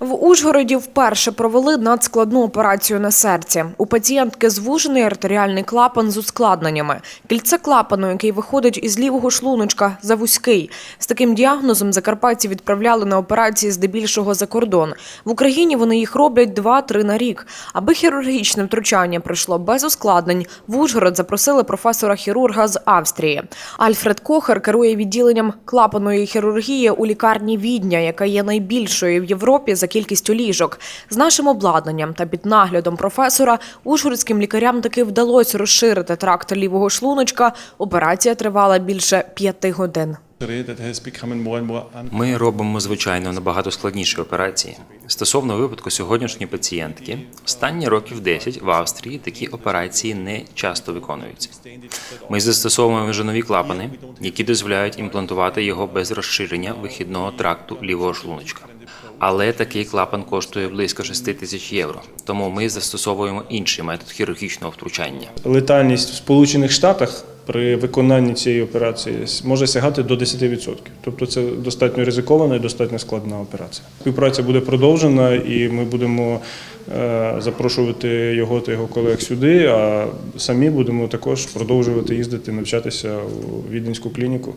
В Ужгороді вперше провели надскладну операцію на серці. У пацієнтки звужений артеріальний клапан з ускладненнями. Кільце клапану, який виходить із лівого шлуночка, завузький. З таким діагнозом закарпатці відправляли на операції здебільшого за кордон. В Україні вони їх роблять 2-3 на рік. Аби хірургічне втручання пройшло без ускладнень, в Ужгород запросили професора-хірурга з Австрії. Альфред Кохер керує відділенням клапаної хірургії у лікарні Відня, яка є найбільшою в Європі за кількістю ліжок. З нашим обладнанням та під наглядом професора ужгородським лікарям таки вдалося розширити тракт лівого шлуночка. Операція тривала більше п'яти годин. Ми робимо звичайно набагато складніші операції. Стосовно випадку сьогоднішньої пацієнтки, останні років 10 в Австрії такі операції не часто виконуються. Ми застосовуємо жирові клапани, які дозволяють імплантувати його без розширення вихідного тракту лівого шлуночка. Але такий клапан коштує близько 6 тисяч євро. Тому ми застосовуємо інший метод хірургічного втручання. Летальність в Сполучених Штатах при виконанні цієї операції може сягати до 10%. Тобто це достатньо ризикована і достатньо складна операція. Співпраця буде продовжена, і ми будемо е, запрошувати його та його колег сюди. А самі будемо також продовжувати їздити навчатися у віденську клініку.